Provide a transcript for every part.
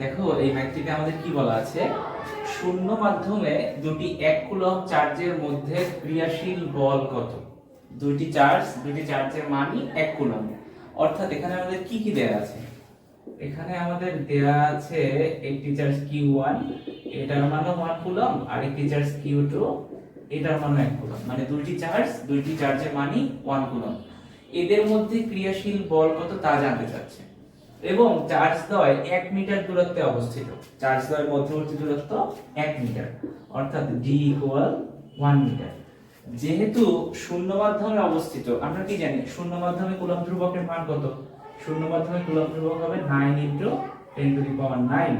দেখো, এই ম্যাথটিতে আমাদের কি বলা আছে? শূন্য মাধ্যমে দুটি এক কুলম চার্জের মধ্যে ক্রিয়াশীল বল কত? দুইটি চার্জ, দুইটি চার্জের মানই এক কুলম অর্থাৎ এখানে আমাদের কি কি দেয়া আছে? এখানে আমাদের দেয়া আছে একটি চার্জ কিউ ওয়ান, এটার মানও ওয়ান কুলম আর একটি চার্জ কিউ টু, এটার মানও এক কুলম মানে দুইটি চার্জ, দুইটি চার্জের মানই ওয়ান কুলম এদের মধ্যে ক্রিয়াশীল বল কত তা জানতে চাচ্ছে। এবং চার্জ দ্বয় এক মিটার দূরত্বে অবস্থিত। চার্জ দ্বয়ের মধ্যবর্তী দূরত্ব এক মিটার, অর্থাৎ ডি ইকুয়াল ওয়ান মিটার যেহেতু শূন্য মাধ্যমে অবস্থিত, আমরা কি জানি? শূন্য মাধ্যমে কুলম ধ্রুবকের মান কত? শূন্য মাধ্যমে কুলম ধ্রুবক হবে nine into ten to the power nine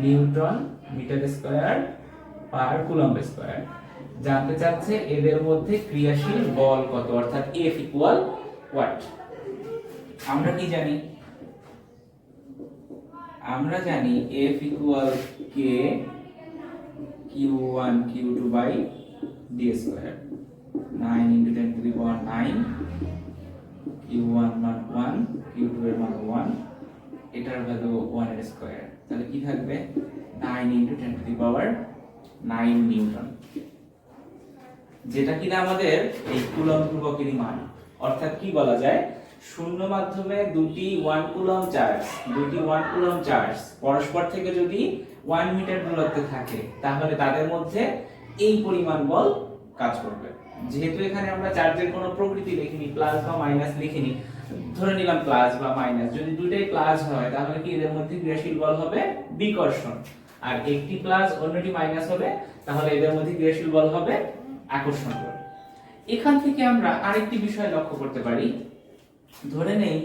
newton metre square per coulomb square. জানতে চাচ্ছে এদের মধ্যে ক্রিয়াশীল বল কত? অর্থাৎ এফ ইকুয়াল ওয়াট আমরা কি জানি? আমরা জানি F equal k q one q two by D square 9 into 10 to the power 9 Q1 মান 1 Q2 এর মান ওয়ান এটার ভ্যালু ওয়ানের স্কয়ার তাহলে কি থাকবে? Nine into 10 to the power nine newton যেটা কিনা আমাদের এই কুলম ধ্রুবকেরই মান। অর্থাৎ কি বলা যায়? শূন্য মাধ্যমে দুটি ওয়ান কুলম চার্জ দুটি ওয়ান কুলম চার্জ পরস্পর থেকে যদি ওয়ান মিটার দূরত্বে থাকে, তাহলে তাদের মধ্যে এই পরিমাণ বল কাজ করবে। যেহেতু এখানে আমরা চার্জের কোনো প্রকৃতি লিখিনি প্লাস বা মাইনাস লিখিনি ধরে নিলাম প্লাস বা মাইনাস যদি দুইটাই প্লাস হয়, তাহলে কি এদের মধ্যে ক্রিয়াশীল বল হবে? বিকর্ষণ। আর একটি প্লাস অন্যটি মাইনাস হবে, তাহলে এদের মধ্যে ক্রিয়াশীল বল হবে আকর্ষণ বল। এখান থেকে আমরা আরেকটি বিষয় লক্ষ্য করতে পারি। ধরে নেই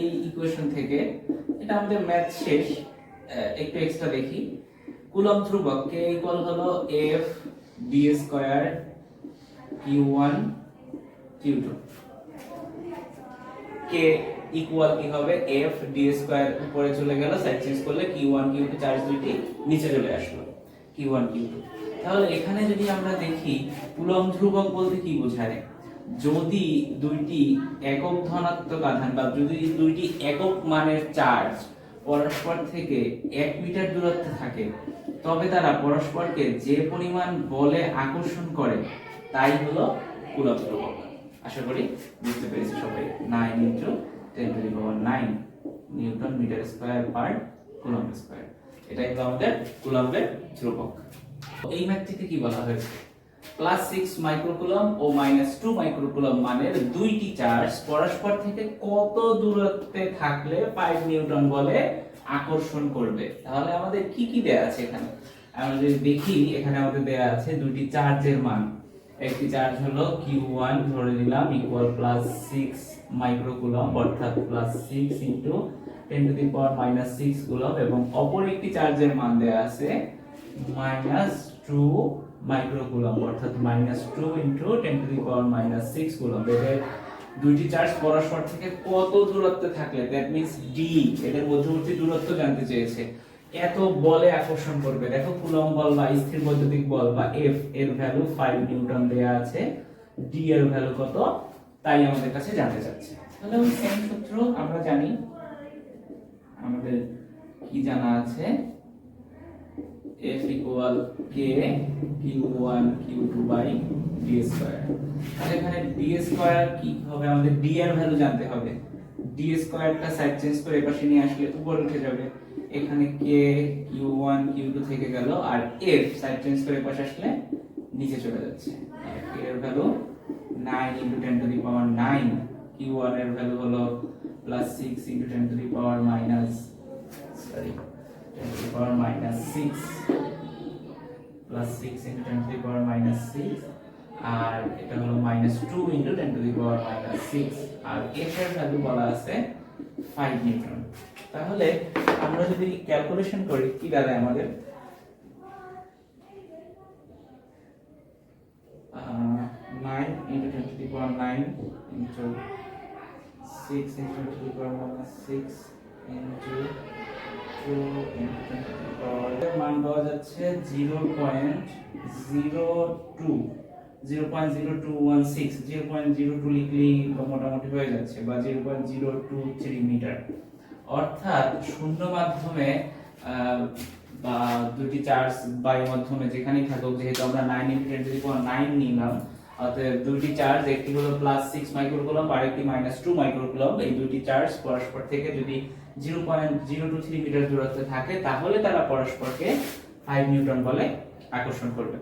এই ইকুয়েশন থেকে। এটা আমাদের ম্যাথ শেষ। একটু এক্সট্রা দেখি। কুলম ধ্রুবক কে ইকুয়াল হলো F d square q one q two k equal কি হবে? এফ ডি স্কয়ার উপরে চলে গেল সাইড চেঞ্জ করলে q one q two charge দুইটি নিচে চলে আসলো কিউ ওয়ান কিউ টু তাহলে এখানে যদি আমরা দেখি কুলম ধ্রুবক বলতে কি বোঝায়? যদি দুইটি একক ধনাত্মক আধান বা যদি দুইটি একক মানের চার্জ পরস্পর থেকে এক মিটার দূরত্বে থাকে, তবে তারা পরস্পরকে যে পরিমাণ বলে আকর্ষণ করে, তাই হলো কুলম ধ্রুবক আশা করি বুঝতে পেরেছি সবাই। Nine into ten to power nine newton metre square per coulomb square. এটাই হলো আমাদের কুলম্বের ধ্রুবক। এই ম্যাথটিতে কি বলা হয়েছে? প্লাস সিক্স মাইক্রোকুলম ও মাইনাস টু মাইক্রোকুলম মানের দুইটি চার্জ পরস্পর থেকে কত দূরত্বে থাকলে ফাইভ নিউটন বলে আকর্ষণ করবে? তাহলে আমাদের কি কি দেয়া আছে এখানে? আমরা যদি দেখি, এখানে আমাদের দেয়া আছে দুইটি চার্জের মান। একটি চার্জ হলো কিউ ওয়ান ধরে নিলাম ইকুয়াল প্লাস সিক্স মাইক্রোকুলম অর্থাৎ plus six into ten to the power minus six coulomb এবং অপর একটি চার্জের মান দেয়া আছে মাইনাস টু মাইক্রোকুলম অর্থাৎ minus two into ten to the power minus six coulomb এদের দুইটি চার্জ পরস্পর থেকে কত দূরত্বে থাকলে? দ্যাট মিন্স ডি এদের মধ্যবর্তী দূরত্ব জানতে চেয়েছে। এত বলে আকর্ষণ করবে। দেখো কুলম বল বা স্থির বৈদ্যুতিক বল বা এফ এর ভ্যালু ফাইভ নিউটন দেয়া আছে। ডি এর ভ্যালু কত? তাই আমাদের কাছে জানতে চাচ্ছে। তাহলে ওই সেম সূত্র আমরা জানি। আমাদের কি জানা আছে? F equal k q1 q2 by d square তাহলে এখানে d স্কয়ার কি হবে? আমাদের d এর ভ্যালু জানতে হবে। D স্কয়ারটা সাইড চেঞ্জ করে এপাশে নিয়ে আসলে উপরে উঠে যাবে। এখানে k q1 q2 থেকে গেল, আর f সাইড চেঞ্জ করে এপাশে আসলে নিচে চলে যাচ্ছে। k এর value 9 into 10 to the power 9 q1 এর ভ্যালু হলো plus 6 into 10 to the power minus sorry 10 to the power minus 6 plus 6 into 10 to the power minus 6 আর এটা হলো minus 2 into 10 to the power minus 6 আর f এর value বলা আছে 5 Newton তাহলে আমরা যদি ক্যালকুলেশন করি কি দাঁড়ায় আমাদের uh, 9 into 10 to the power 9 into 6 into 10 to the মান পাওয়া যাচ্ছে zero point zero two, zero point zero two one six, zero point zero two লিখলেই মোটামুটি হয়ে যাচ্ছে, বা zero point zero two three metre. অর্থাৎ শূন্য মাধ্যমে বা দুটি চার্জ বায়ু মাধ্যমে যেখানেই থাকুক, যেহেতু আমরা nine into ten to nine নিলাম অর্থাৎ দুটি চার্জ একটি হলো প্লাস সিক্স মাইক্রোকুলম আর একটি মাইনাস টু মাইক্রোকুলম এই দুটি চার্জ পরস্পর থেকে যদি zero point zero two three metre দূরত্বে থাকে, তাহলে তারা পরস্পরকে ফাইভ নিউটন বলে আকর্ষণ করবে।